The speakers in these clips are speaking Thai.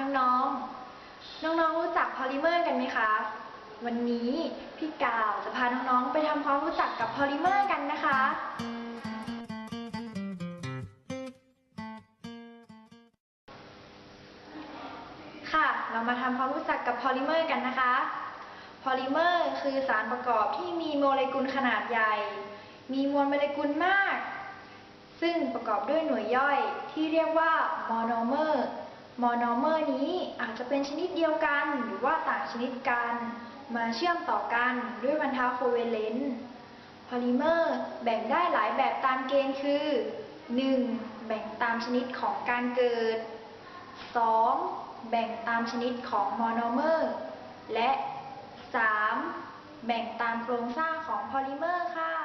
น้องๆ น้องๆ รู้จักพอลิเมอร์กันไหมคะ วันนี้พี่กาวจะพาน้องๆ ไปทำความรู้จักกับพอลิเมอร์กันนะคะ ค่ะ เรามาทำความรู้จักกับพอลิเมอร์กันนะคะ พอลิเมอร์คือสารประกอบที่มีโมเลกุลขนาดใหญ่ มีมวลโมเลกุลมาก ซึ่งประกอบด้วยหน่วยย่อยที่เรียกว่าโมอนเมอร์ มอนอเมอร์นี้อาจจะเป็นชนิดเดียวกันหรือว่าต่างชนิดกัน มาเชื่อมต่อกันด้วยบรรทัดโคเวเลนต์พอลิเมอร์แบ่งได้หลายแบบตามเกณฑ์คือ 1. แบ่งตามชนิดของการเกิด 2. แบ่งตามชนิดของมอนอเมอร์ และ 3. แบ่งตามโครงสร้างของพอลิเมอร์ค่ะ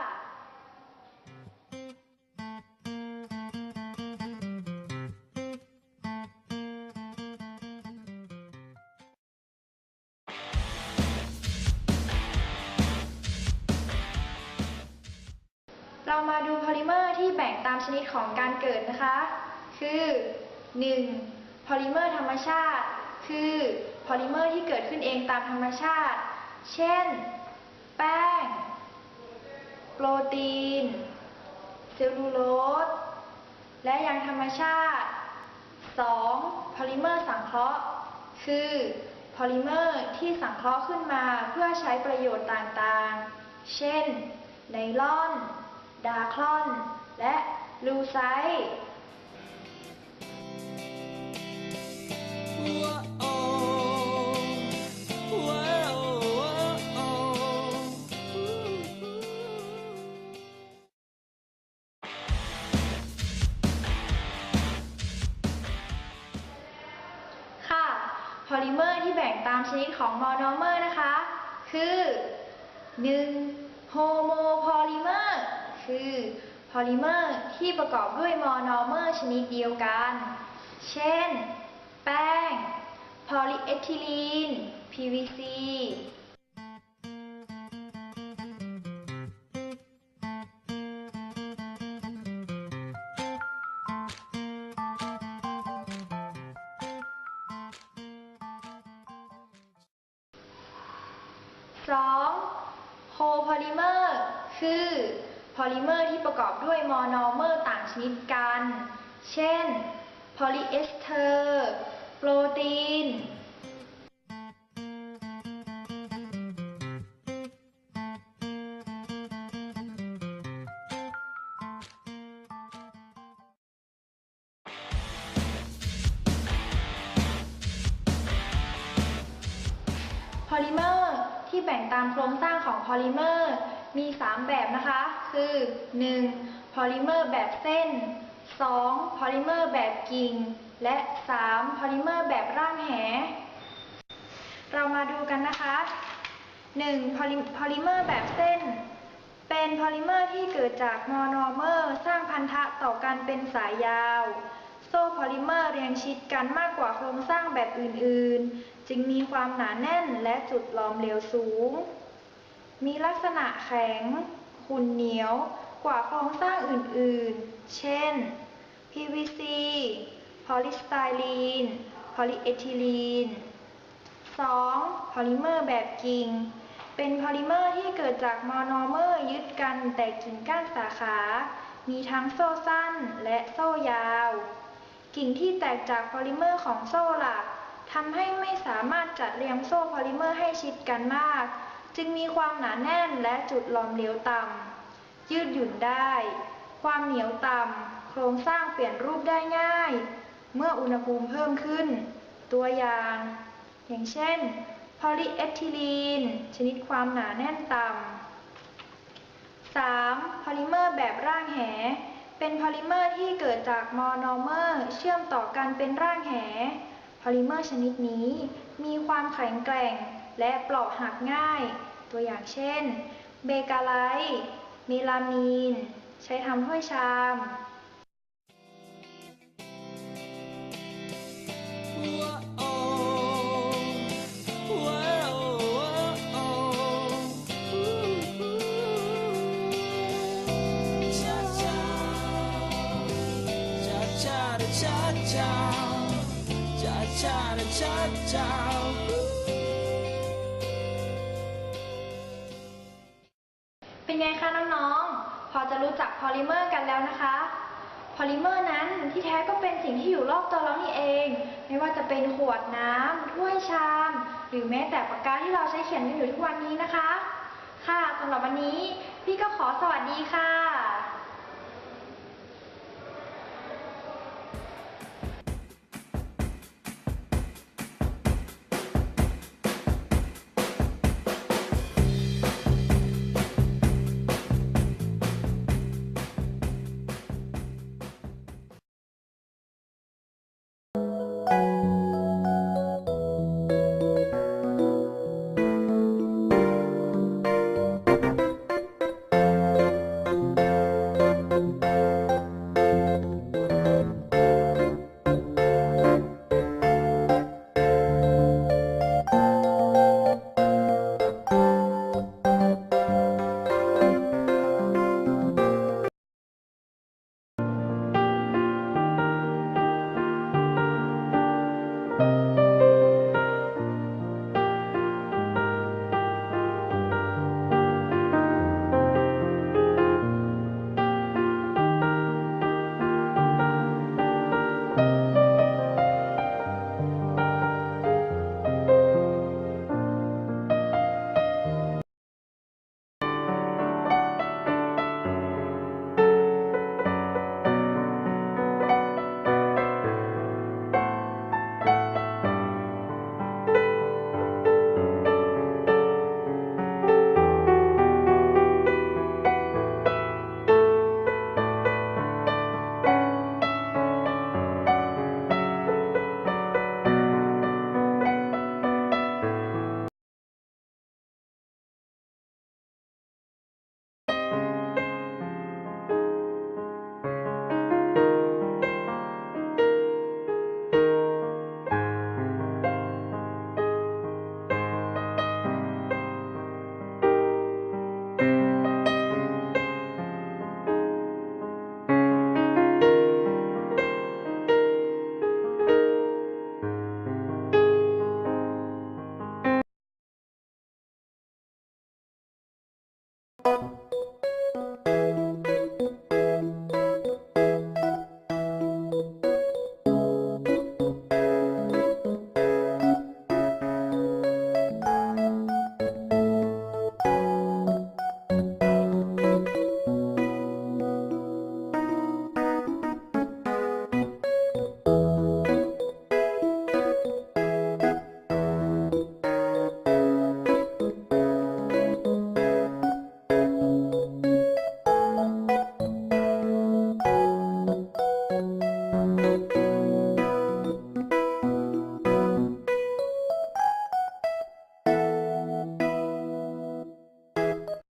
เรามาดูพอลิเมอร์ที่แบ่งตามชนิดของการเกิดนะคะ คือ 1. พอลิเมอร์ธรรมชาติ คือพอลิเมอร์ที่เกิดขึ้นเองตามธรรมชาติ เช่น แป้ง โปรตีน เซลลูโลส และยังธรรมชาติ 2. พอลิเมอร์สังเคราะห์ คือพอลิเมอร์ที่สังเคราะห์ขึ้นมาเพื่อใช้ประโยชน์ต่างๆ เช่น ไนลอน ดาคลอน และลูไซต์ค่ะพอลิเมอร์ที่แบ่งตามชนิดของมอนอเมอร์นะคะ คือ 1. โฮโมพอลิเม คือพอลิเมอร์ที่ประกอบด้วยมอนอเมอร์ชนิดเดียวกัน เช่น แป้ง พอลิเอทิลีน PVC 2. โคโพลิเมอร์ คือ พอลิเมอร์ที่ประกอบด้วยมอนอเมอร์ต่างชนิดกัน เช่น พอลีเอสเตอร์ โปรตีน 3. อลิเมอร์ที่แบ่งตามโครงสร้างของพอลิเมอร์มี 3 แบบนะคะ คือ 1. พอลิเมอร์แบบเส้น 2. พอลิเมอร์แบบกิ่ง และ 3. พอลิเมอร์แบบร่างแห เรามาดูกันนะคะ 1. พอลิพอลิเมอร์แบบเส้น เป็นพอลิเมอร์ที่เกิดจากมอนอเมอร์สร้างพันธะต่อกันเป็นสายยาว โซ่พอลิเมอร์เรียงชิดกันมากกว่าโครงสร้างแบบอื่น ๆ จึงมีความหนาแน่นและจุดหลอมเหลวสูง มีลักษณะแข็ง ขุ่นเหนียวกว่าโครงสร้างอื่นๆ เช่น PVC พอลิสไตรีน พอลิเอทิลีน 2. พอลิเมอร์แบบกิ่ง เป็นพอลิเมอร์ที่เกิดจากมอนอเมอร์ยึดกันแต่กิ่งก้านสาขา มีทั้งโซ่สั้นและโซ่ยาว กิ่งที่แตกจากพอลิเมอร์ของโซ่หลักทำให้ไม่สามารถจัดเรียงโซ่พอลิเมอร์ให้ชิดกันมาก จึงมีความหนาแน่นและจุดหลอมเหลวต่ำยืดหยุ่นได้ ความเหนียวต่ำโครงสร้างเปลี่ยนรูปได้ง่าย เมื่ออุณหภูมิเพิ่มขึ้น ตัวอย่าง อย่างเช่นพอลีเอทิลีน ชนิดความหนาแน่นต่ำ 3. พอลิเมอร์แบบร่างแห เป็นพอลิเมอร์ที่เกิดจากมอนอเมอร์เชื่อมต่อกันเป็นร่างแห พอลิเมอร์ชนิดนี้มีความแข็งแกร่ง และเปราะหักง่าย ตัวอย่างเช่น เบกาไลท์เมลามีน ใช้ทำถ้วยชามเป็น รู้จักพอลิเมอร์กันแล้วนะคะ พอลิเมอร์นั้นที่แท้ก็เป็นสิ่งที่อยู่รอบตัวเรานี่เอง ไม่ว่าจะเป็นขวดน้ำถ้วยชาม หรือแม้แต่ปากกาที่เราใช้เขียนกันอยู่ทุกวันนี้นะคะ ค่ะสำหรับวันนี้พี่ก็ขอสวัสดีค่ะ